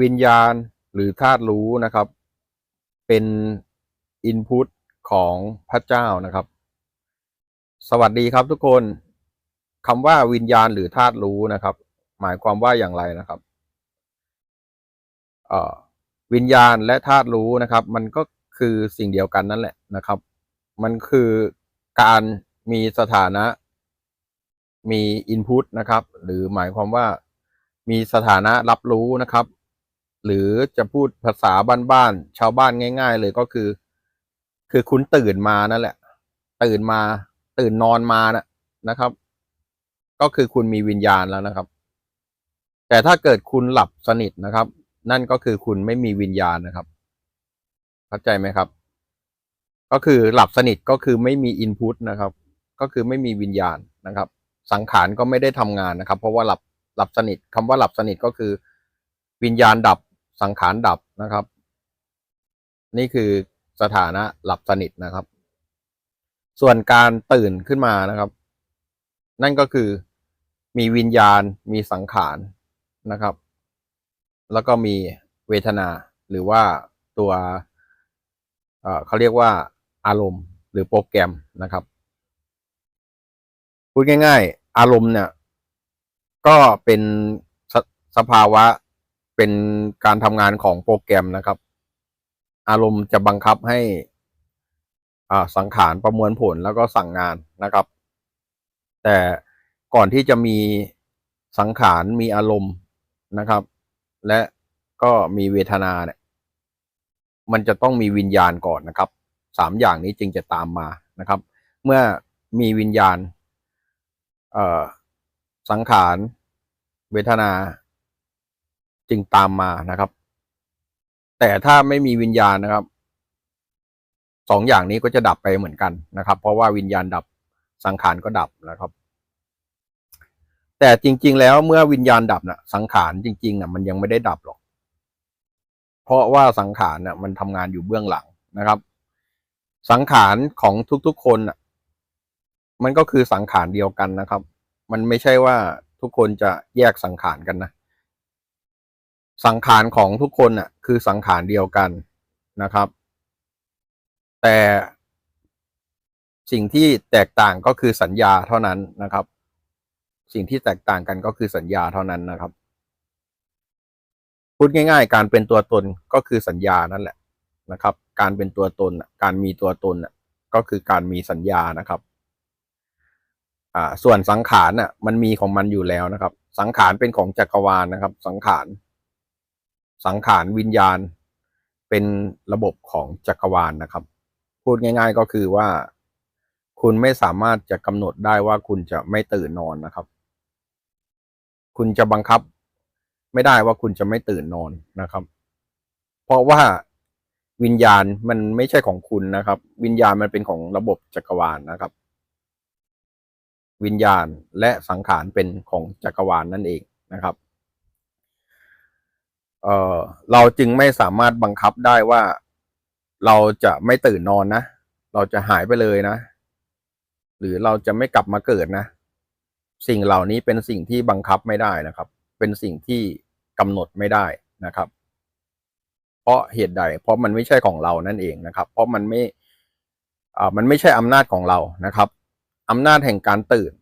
วิญญาณหรือธาตุรู้นะครับ เป็นอินพุตของพระเจ้านะครับ สวัสดีครับทุกคนคำว่าวิญญาณหรือธาตุรู้นะครับ หมายความว่าอย่างไรนะครับวิญญาณและธาตุรู้นะครับ มันก็คือสิ่งเดียวกันนั่นแหละนะครับ มันคือการมีสถานะ มีอินพุตนะครับ หรือหมายความว่ามีสถานะรับรู้นะครับ หรือจะพูดภาษาบ้านๆชาวบ้านง่าย ๆ เลยก็คือ คือคุณตื่นมานั่นแหละ ตื่นมา ตื่นนอนมานะนะครับ ก็คือคุณมีวิญญาณแล้วนะครับ แต่ถ้าเกิดคุณหลับสนิทนะครับ นั่นก็คือคุณไม่มีวิญญาณนะครับเข้าใจไหมครับ ก็คือหลับสนิทก็คือไม่มีอินพุตนะครับ ก็คือไม่มีวิญญาณนะครับ สังขารก็ไม่ได้ทำงานนะครับ เพราะว่าหลับหลับสนิทคำว่าหลับสนิทก็คือวิญญาณดับ สังขารดับนะครับ นี่คือสถานะหลับสนิทนะครับ ส่วนการตื่นขึ้นมานะครับ นั่นก็คือมีวิญญาณมีสังขารนะครับ แล้วก็มีเวทนาหรือว่าตัวเเขาเรียกว่าอารมณ์ หรือโปรแกรมนะครับพูดง่าย ๆ อารมณ์เนี่ย ก็เป็นสสภาวะ เป็นการทำงานของโปรแกรมนะครับ อารมณ์จะบังคับให้อ่าสังขารประมวลผลแล้วก็สั่งงานนะครับ แต่ก่อนที่จะมีสังขารมีอารมณ์นะครับ และก็มีเวทนาเนี่ย มันจะต้องมีวิญญาณก่อนนะครับสามอย่างนี้จึงจะตามมานะครับ เมื่อมีวิญญาณอ่อสังขาร เวทนา จึงตามมานะครับ แต่ถ้าไม่มีวิญญาณนะครับสองอย่างนี้ก็จะดับไปเหมือนกันนะครับ เพราะว่าวิญญาณดับสังขารก็ดับนะครับ แต่จริง ๆ แล้วเมื่อวิญญาณดับนะ่ะ สังขารจริงๆน่ะ มันยังไม่ได้ดับหรอก เพราะว่าสังขารน่ะ มันทำงานอยู่เบื้องหลังนะครับ สังขารของทุกๆคนน่ะ มันก็คือสังขารเดียวกันนะครับ มันไม่ใช่ว่าทุกคนจะแยกสังขารกันนะ สังขารของทุกคนน่ะ คือสังขารเดียวกันนะครับ แต่สิ่งที่แตกต่างก็คือสัญญาเท่านั้นนะครับ สิ่งที่แตกต่างกันก็คือสัญญาเท่านั้นนะครับพูดง่าย ๆ การเป็นตัวตนก็คือสัญญานั่นแหละนะครับ การเป็นตัวตนการมีตัวตนก็คือการมีสัญญานะครับอ่าส่วนสังขารน่ะมันมีของมันอยู่แล้วนะครับ สังขารเป็นของจักรวาลนะครับ สังขาร สังขารวิญญาณ เป็นระบบของจักรวาลนะครับ พูดง่าย ๆก็คือว่า คุณไม่สามารถจะกำหนดได้ว่าคุณจะไม่ตื่นนอนนะครับ คุณจะบังคับไม่ได้ว่าคุณจะไม่ตื่นนอนนะครับ เพราะว่าวิญญาณมันไม่ใช่ของคุณนะครับ วิญญาณมันเป็นของระบบจักรวาลนะครับ วิญญาณและสังขารเป็นของจักรวาลนั่นเองนะครับ เอ่อเราจึงไม่สามารถบังคับได้ว่า เราจะไม่ตื่นนอนนะ เราจะหายไปเลยนะ หรือเราจะไม่กลับมาเกิดนะ สิ่งเหล่านี้เป็นสิ่งที่บังคับไม่ได้นะครับ เป็นสิ่งที่กำหนดไม่ได้นะครับ เพราะเหตุใด เพราะมันไม่ใช่ของเรานั่นเองนะครับ เพราะมันไม่อ่ามันไม่ใช่อำนาจของเรานะครับอำนาจแห่งการตื่น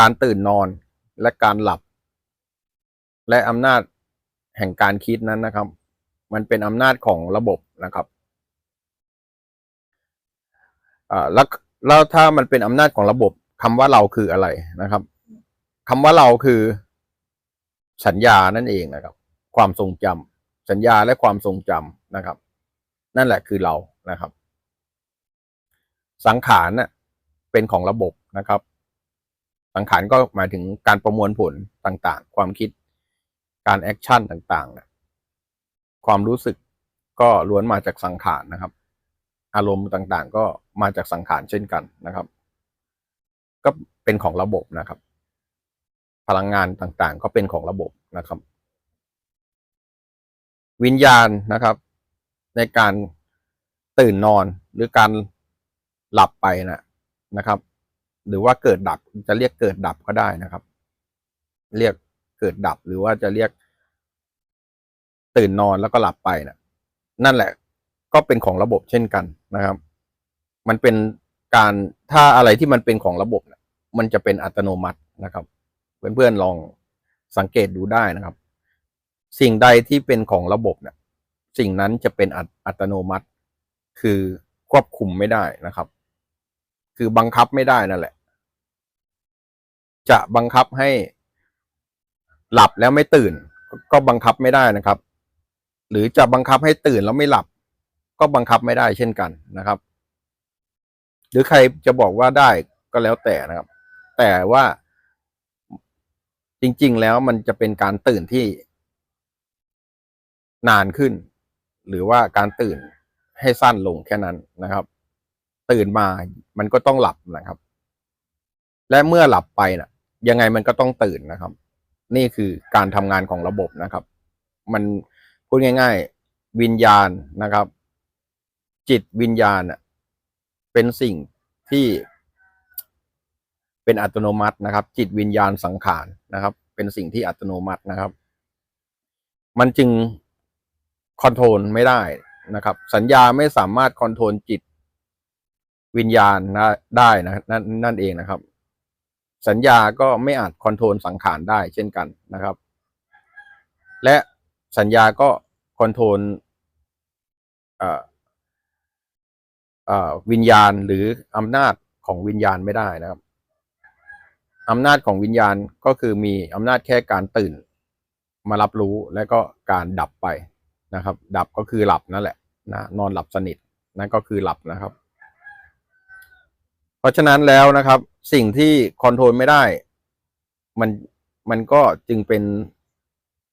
การตื่นนอนและการหลับ และอำนาจ ห่งการคิดนั้นนะครับ มันเป็นอำนาจของระบบนะครับอ่าแล้วแล้วถ้ามันเป็นอำนาจของระบบคำว่าเราคืออะไรนะครับคำว่าเราคือ สัญญานั่นเองนะครับ ความทรงจำสัญญาและความทรงจำนะครับ นั่นแหละคือเรานะครับ สังขารน่ะเป็นของระบบนะครับ สังขารก็หมายถึงการประมวลผลต่างๆ ความคิด การแอคชั่นต่างๆนะความรู้สึกก็ล้วนมาจากสังขารนะครับ อารมณ์ต่างๆ ก็มาจากสังขารเช่นกันนะครับ ก็เป็นของระบบนะครับ พลังงานต่างๆ ก็เป็นของระบบนะครับ วิญญาณนะครับ ในการตื่นนอนหรือการหลับไปนะนะครับ หรือว่าเกิดดับจะเรียกเกิดดับก็ได้นะครับ เรียก เกิดดับหรือว่าจะเรียก ตื่นนอนแล้วก็หลับไปนะนั่นแหละ ก็เป็นของระบบเช่นกันนะครับ มันเป็นการถ้าอะไรที่มันเป็นของระบบนะมันจะเป็นอัตโนมัตินะครับเพื่อนๆลองสังเกตดูได้นะครับ สิ่งใดที่เป็นของระบบเนี่ย สิ่งนั้นจะเป็นอัตอัตโนมัติ คือควบคุมไม่ได้นะครับ คือบังคับไม่ได้นั่นแหละ จะบังคับให้ หลับแล้วไม่ตื่น ก็บังคับไม่ได้นะครับ หรือจะบังคับให้ตื่นแล้วไม่หลับ ก็บังคับไม่ได้เช่นกันนะครับ หรือใครจะบอกว่าได้ก็แล้วแต่นะครับ แต่ว่าจริง ๆ แล้วมันจะเป็นการตื่นที่ นานขึ้น หรือว่าการตื่นให้สั้นลงแค่นั้นนะครับ ตื่นมามันก็ต้องหลับนะครับ และเมื่อหลับไปนะยังไงมันก็ต้องตื่นนะครับ นี่คือการทำงานของระบบนะครับ มันพูดง่าย ๆ วิญญาณนะครับ จิตวิญญาณเป็นสิ่งที่เป็นอัตโนมัตินะครับ จิตวิญญาณสังขารนะครับ เป็นสิ่งที่อัตโนมัตินะครับ มันจึงคอนโทรลไม่ได้นะครับ สัญญาไม่สามารถคอนโทรลจิตวิญญาณได้นะนั่นนั่นเองนะครับ สัญญาก็ไม่อาจคอนโทรลสังขารได้เช่นกันนะครับ และสัญญาก็คอนโทรลวิญญาณหรืออำนาจของวิญญาณไม่ได้นะครับอำนาจของวิญญาณก็คือมีอำนาจแค่การตื่น มารับรู้และก็การดับไปนะครับ ดับก็คือหลับนั่นแหละนะนอนหลับสนิทนั่นก็คือหลับนะครับ เพราะฉะนั้นแล้วนะครับ สิ่งที่คอนโทรลไม่ได้ มันมันก็จึงเป็น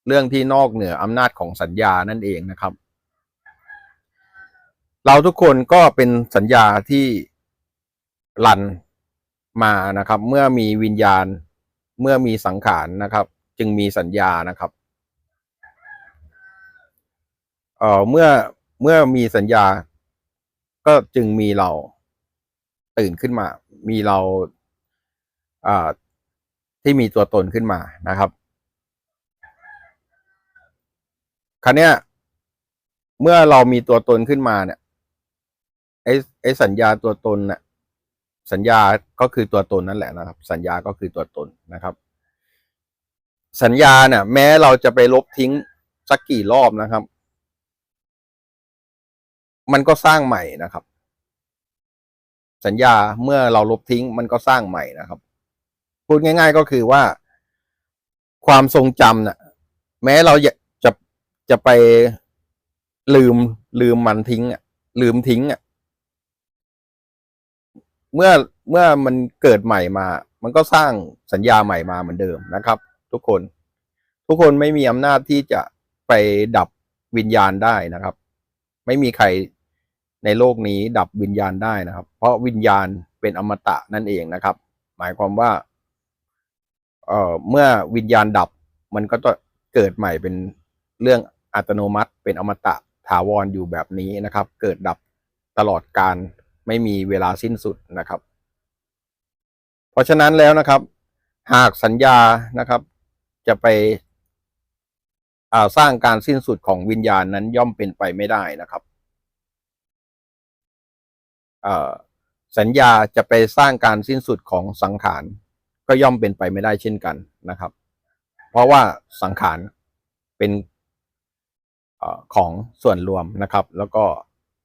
เรื่องที่นอกเหนืออำนาจของสัญญานั่นเองนะครับ เราทุกคนก็เป็นสัญญาที่รันมานะครับ เมื่อมีวิญญาณ เมื่อมีสังขารนะครับ จึงมีสัญญานะครับเอ่อเมื่อเมื่อมีสัญญาก็จึงมีเราตื่นขึ้นมา มีเรา ที่มีตัวตนขึ้นมานะครับครั้นี้ย เมื่อเรามีตัวตนขึ้นมาเนี่ยไอ้ไอ้สัญญาตัวตนน่ะสัญญาก็คือตัวตนนั่นแหละนะครับ สัญญาก็คือตัวตนนะครับ สัญญาเนี่ย แม้เราจะไปลบทิ้งสักกี่รอบนะครับ มันก็สร้างใหม่นะครับ สัญญาเมื่อเราลบทิ้งมันก็สร้างใหม่นะครับ พูดง่าย ๆ ก็คือว่า ความทรงจำน่ะ แม้เราจะจะไปลืมลืมมันทิ้งอะ ลืมทิ้งอะ เมื่อเมื่อมันเกิดใหม่มา มันก็สร้างสัญญาใหม่มาเหมือนเดิมนะครับ ทุกคน ทุกคนไม่มีอำนาจที่จะไปดับวิญญาณได้นะครับ ไม่มีใครในโลกนี้ดับวิญญาณได้นะครับ เพราะวิญญาณเป็นอมตะนั่นเองนะครับ หมายความว่า เอ่อเมื่อวิญญาณดับมันก็จะเกิดใหม่เป็นเรื่องอัตโนมัติ เป็นอมตะถาวรออยู่แบบนี้นะครับ เกิดดับตลอดการไม่มีเวลาสิ้นสุดนะครับ เพราะฉะนั้นแล้วนะครับ หากสัญญานะครับ จะไปสร้างการสิ้นสุดของวิญญาณนั้นย่อมเป็นไปไม่ได้นะครับสัญญาจะไปสร้างการสิ้นสุดของสังขาร ก็ย่อมเป็นไปไม่ได้เช่นกันนะครับ เพราะว่าสังขารเป็นอของส่วนรวมนะครับ แล้วก็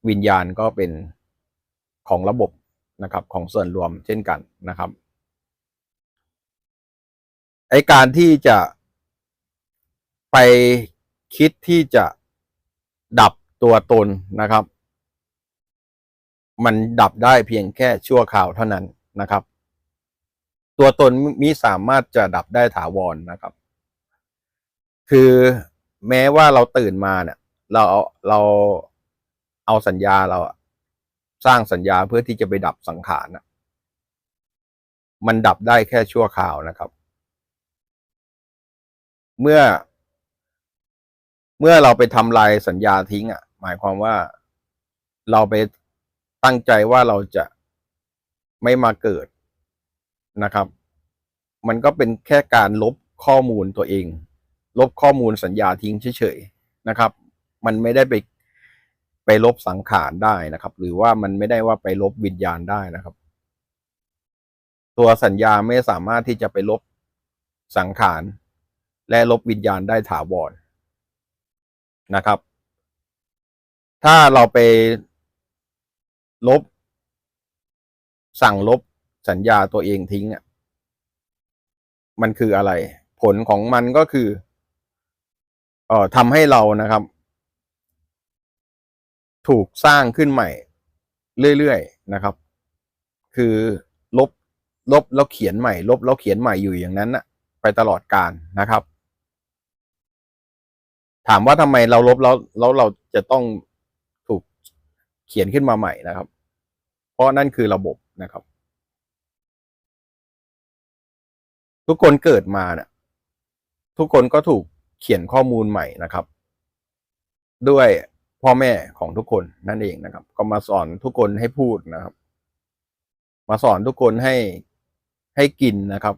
วิญญาณก็เป็นของระบบนะครับของส่วนรวมเช่นกันนะครับไอการที่จะไปคิดที่จะดับตัวตนนะครับ มันดับได้เพียงแค่ชั่วคราวเท่านั้นนะครับ ตัวตนมิสามารถจะดับได้ถาวรนนะครับ คือแม้ว่าเราตื่นมาเนี่ย เราเอาเราเอาสัญญาเราสร้างสัญญาเพื่อที่จะไปดับสังขารนะมันดับได้แค่ชั่วคราวนะครับ เมื่อ เมื่อเราไปทำลายสัญญาทิ้งอะ หมายความว่าเราไปตั้งใจว่าเราจะไม่มาเกิด นะครับ มันก็เป็นแค่การลบข้อมูลตัวเอง ลบข้อมูลสัญญาทิ้งเฉยๆนะครับ มันไม่ได้ไปไปลบสังขารได้นะครับ หรือว่ามันไม่ได้ว่าไปลบวิญญาณได้นะครับ ตัวสัญญาไม่สามารถที่จะไปลบสังขาร และลบวิญญาณได้ถาวรนะครับ ถ้าเราไปลบ สั่งลบ สัญญาตัวเองทิ้งอะมันคืออะไร ผลของมันก็คือ เอ่อทำให้เรานะครับ ถูกสร้างขึ้นใหม่เรื่อยๆนะครับ คือลบลบแล้วเขียนใหม่ ลบแล้วเขียนใหม่อยู่อย่างนั้นน่ะไปตลอดการนะครับ ถามว่าทำไมเราลบแล้วแล้วเราจะต้องถูกเขียนขึ้นมาใหม่นะครับ เพราะนั่นคือระบบนะครับ ทุกคนเกิดมาเนี่ยทุกคนก็ถูกเขียนข้อมูลใหม่นะครับ ด้วยพ่อแม่ของทุกคนนั่นเองนะครับ ก็มาสอนทุกคนให้พูดนะครับ มาสอนทุกคนให้ให้กินนะครับ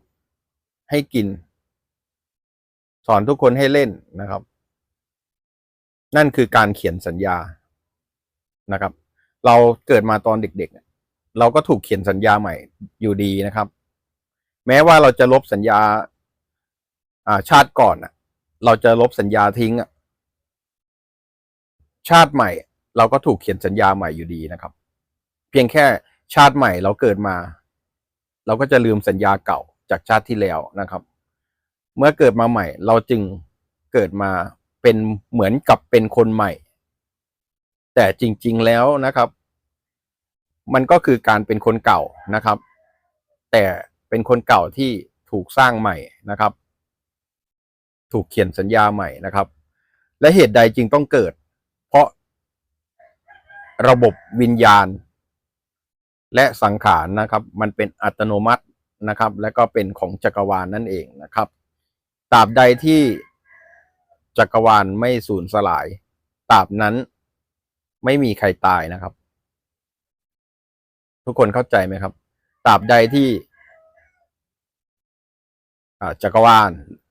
ให้กิน สอนทุกคนให้เล่นนะครับ นั่นคือการเขียนสัญญานะครับ เราเกิดมาตอนเด็ก ๆ เราก็ถูกเขียนสัญญาใหม่อยู่ดีนะครับ แม้ว่าเราจะลบสัญญา อ่า ชาติก่อนอะ เราจะลบสัญญาทิ้งอะ ชาติใหม่ เราก็ถูกเขียนสัญญาใหม่อยู่ดีนะครับ เพียงแค่ชาติใหม่เราเกิดมา เราก็จะลืมสัญญาเก่าจากชาติที่แล้วนะครับ เมื่อเกิดมาใหม่ เราจึงเกิดมาเป็นเหมือนกับเป็นคนใหม่ แต่จริง ๆแล้วนะครับ มันก็คือการเป็นคนเก่านะครับ แต่ เป็นคนเก่าที่ถูกสร้างใหม่นะครับ ถูกเขียนสัญญาใหม่นะครับ และเหตุใดจึงต้องเกิด เพราะระบบวิญญาณ และสังขารนะครับ มันเป็นอัตโนมัตินะครับ และก็เป็นของจักรวาลนนั่นเองนะครับตราบใดที่จักรวาลไม่สูญสลายตราบนั้นไม่มีใครตายนะครับ ทุกคนเข้าใจไหมครับตราบใดที่ จักรวาล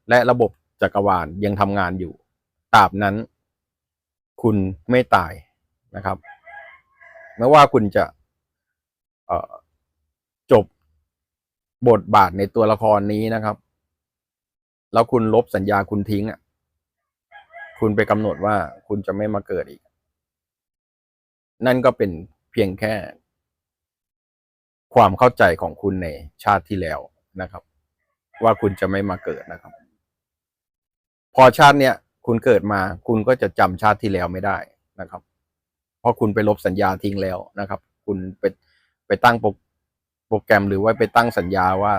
และระบบจักรวาลยังทำงานอยู่ตราบนั้น คุณไม่ตายนะครับไม่ว่าคุณจะจบบทบาทในตัวละครนี้นะครับ แล้วคุณลบสัญญาคุณทิ้งอะ คุณไปกำหนดว่าคุณจะไม่มาเกิดอีก นั่นก็เป็นเพียงแค่ ความเข้าใจของคุณในชาติที่แล้วนะครับ ว่าคุณจะไม่มาเกิดนะครับ พอชาติเนี้ยคุณเกิดมา คุณก็จะจำชาติที่แล้วไม่ได้นะครับ เพราะคุณไปลบสัญญาทิ้งแล้วนะครับ คุณไปไปตั้งโปรแกรมหรือว่าไปตั้งสัญญาว่า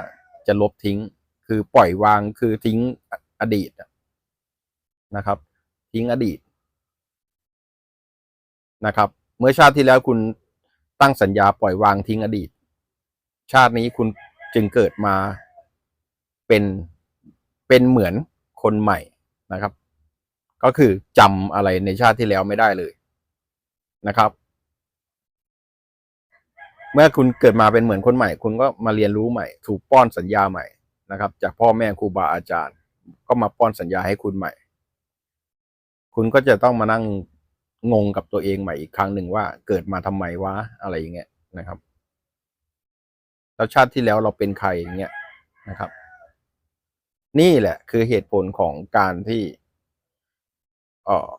จะลบทิ้ง คือปล่อยวางคือทิ้งอดีตนะครับ ทิ้งอดีตนะครับ เมื่อชาติที่แล้วคุณตั้งสัญญาปล่อยวางทิ้งอดีต ชาตินี้คุณจึงเกิดมา เป็นเป็นเหมือนคนใหม่นะครับ ก็คือจำอะไรในชาติที่แล้วไม่ได้เลยนะครับ เมื่อคุณเกิดมาเป็นเหมือนคนใหม่ คุณก็มาเรียนรู้ใหม่ ถูกป้อนสัญญาใหม่นะครับ จากพ่อแม่ครูบาอาจารย์ ก็มาป้อนสัญญาให้คุณใหม่ คุณก็จะต้องมานั่งงงกับตัวเองใหม่อีกครั้งหนึ่งว่าเกิดมาทำไมวะอะไรอย่างเงี้ยนะครับ แล้วชาติที่แล้วเราเป็นใครอย่างเงี้ยนะครับ นี่แหละ คือเหตุผลของการที่เออ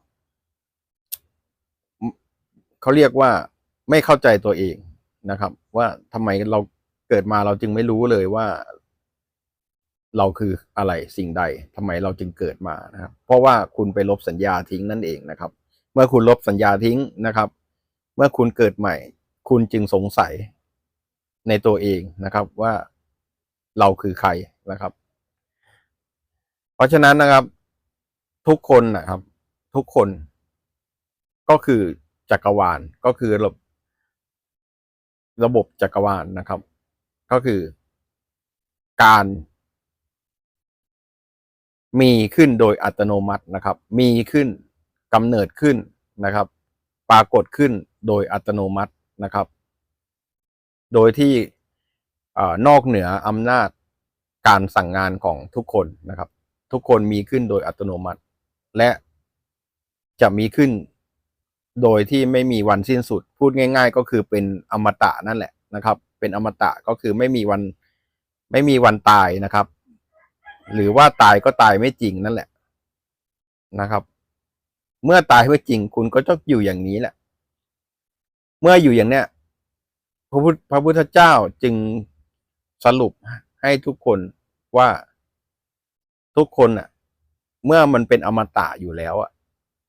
เขาเรียกว่าไม่เข้าใจตัวเองนะครับ ว่าทำไมเราเกิดมาเราจึงไม่รู้เลยว่า เราคืออะไรสิ่งใดทำไมเราจึงเกิดมานะครับ เพราะว่าคุณไปลบสัญญาทิ้งนั่นเองนะครับ เมื่อคุณลบสัญญาทิ้งนะครับ เมื่อคุณเกิดใหม่ คุณจึงสงสัยในตัวเองนะครับว่าเราคือใครนะครับ เพราะฉะนั้นนะครับ ทุกคนนะครับ ทุกคนก็คือจักรวาลก็คือระบบระบบจักรวาลนะครับ ก็คือการ มีขึ้นโดยอัตโนมัตินะครับ มีขึ้นกำเนิดขึ้นนะครับ ปรากฏขึ้นโดยอัตโนมัตินะครับ โดยที่นอกเหนืออำนาจการสั่งงานของทุกคนนะครับ ทุกคนมีขึ้นโดยอัตโนมัติ และจะมีขึ้นโดยที่ไม่มีวันสิ้นสุด พูดง่าย ๆ ก็คือเป็นอมตะนั่นแหละนะครับ เป็นอมตะก็คือไม่มีวันไม่มีวันตายนะครับ หรือว่าตายก็ตายไม่จริงนั่นแหละนะครับ เมื่อตายไม่จริงคุณก็ต้องอยู่อย่างนี้แหละ เมื่ออยู่อย่างเนี้ยพระพุทธพระพุทธเจ้าจึงสรุปให้ทุกคนว่า ทุกคนอะ เมื่อมันเป็นอมตะอยู่แล้วอะ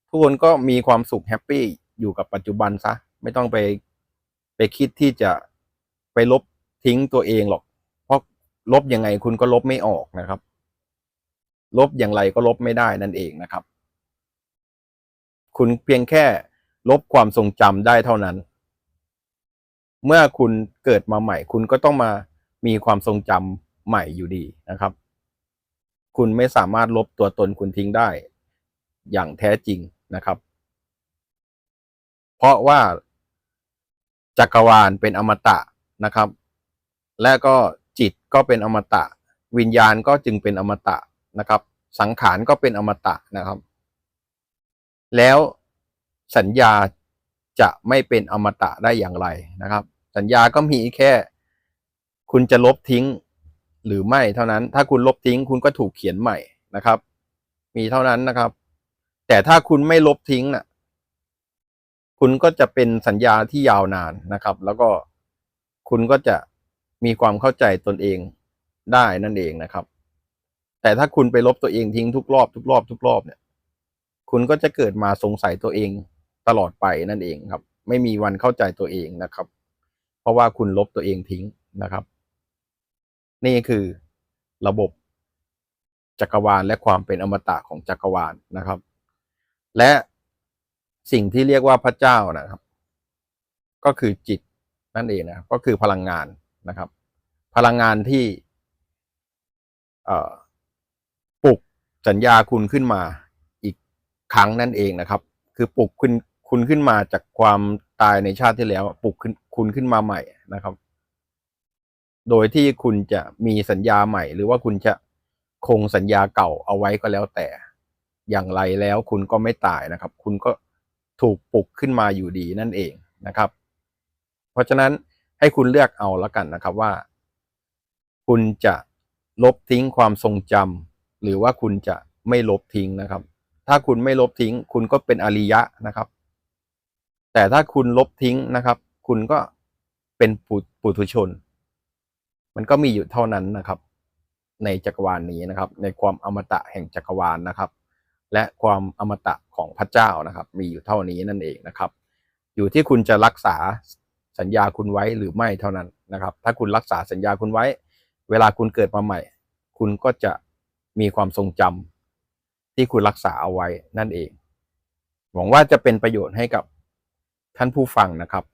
ทุกคนก็มีความสุขแฮปปี้อยู่กับปัจจุบันซะ ไม่ต้องไปไปคิดที่จะไปลบทิ้งตัวเองหรอก เพราะลบยังไงคุณก็ลบไม่ออกนะครับ ลบอย่างไรก็ลบไม่ได้นั่นเองนะครับ คุณเพียงแค่ลบความทรงจำได้เท่านั้น เมื่อคุณเกิดมาใหม่ คุณก็ต้องมามีความทรงจำใหม่อยู่ดีนะครับ คุณไม่สามารถลบตัวตนคุณทิ้งได้ อย่างแท้จริงนะครับ เพราะว่าจักรวาลเป็นอมตะนะครับ และก็จิตก็เป็นอมตะ วิญญาณก็จึงเป็นอมตะนะครับ สังขารก็เป็นอมตะนะครับ แล้วสัญญาจะไม่เป็นอมตะได้อย่างไรนะครับ สัญญาก็มีแค่ คุณจะลบทิ้ง หรือไม่เท่านั้น ถ้าคุณลบทิ้งคุณก็ถูกเขียนใหม่นะครับ มีเท่านั้นนะครับ แต่ถ้าคุณไม่ลบทิ้งน่ะ คุณก็จะเป็นสัญญาที่ยาวนานนะครับ แล้วก็คุณก็จะมีความเข้าใจตนเองได้นั่นเองนะครับ แต่ถ้าคุณไปลบตัวเองทิ้งทุกรอบทุกรอบทุกรอบเนี่ย คุณก็จะเกิดมาสงสัยตัวเองตลอดไปนั่นเองครับ ไม่มีวันเข้าใจตัวเองนะครับ เพราะว่าคุณลบตัวเองทิ้งนะครับ นี่คือระบบจักรวาลและความเป็นอมตะของจักรวาลนะครับ และสิ่งที่เรียกว่าพระเจ้านะครับ ก็คือจิตนั่นเองนะก็คือพลังงานนะครับ พลังงานที่ปลุกสัญญาคุณขึ้นมาอีกครั้งนั่นเองนะครับ คือปลุกคุณคุณขึ้นมาจากความตายในชาติที่แล้ว ปลุกคุณขึ้นมาใหม่นะครับ โดยที่คุณจะมีสัญญาใหม่ หรือว่าคุณจะคงสัญญาเก่าเอาไว้ก็แล้วแต่ อย่างไรแล้วคุณก็ไม่ตายนะครับ คุณก็ถูกปลุกขึ้นมาอยู่ดีนั่นเองนะครับ เพราะฉะนั้นให้คุณเลือกเอาแล้วกันนะครับว่า คุณจะลบทิ้งความทรงจำหรือว่าคุณจะไม่ลบทิ้งนะครับ ถ้าคุณไม่ลบทิ้ง คุณก็เป็นอริยะนะครับ แต่ถ้าคุณลบทิ้งนะครับ คุณก็เป็นปุถุชน มันก็มีอยู่เท่านั้นนะครับ ในจักรวาลนี้นะครับ ในความอมตะแห่งจักรวาลนะครับ และความอมตะของพระเจ้านะครับ มีอยู่เท่านี้นั่นเองนะครับ อยู่ที่คุณจะรักษาสัญญาคุณไว้หรือไม่เท่านั้นนะครับ ถ้าคุณรักษาสัญญาคุณไว้ เวลาคุณเกิดมาใหม่ คุณก็จะมีความทรงจำที่คุณรักษาเอาไว้นั่นเอง หวังว่าจะเป็นประโยชน์ให้กับท่านผู้ฟังนะครับ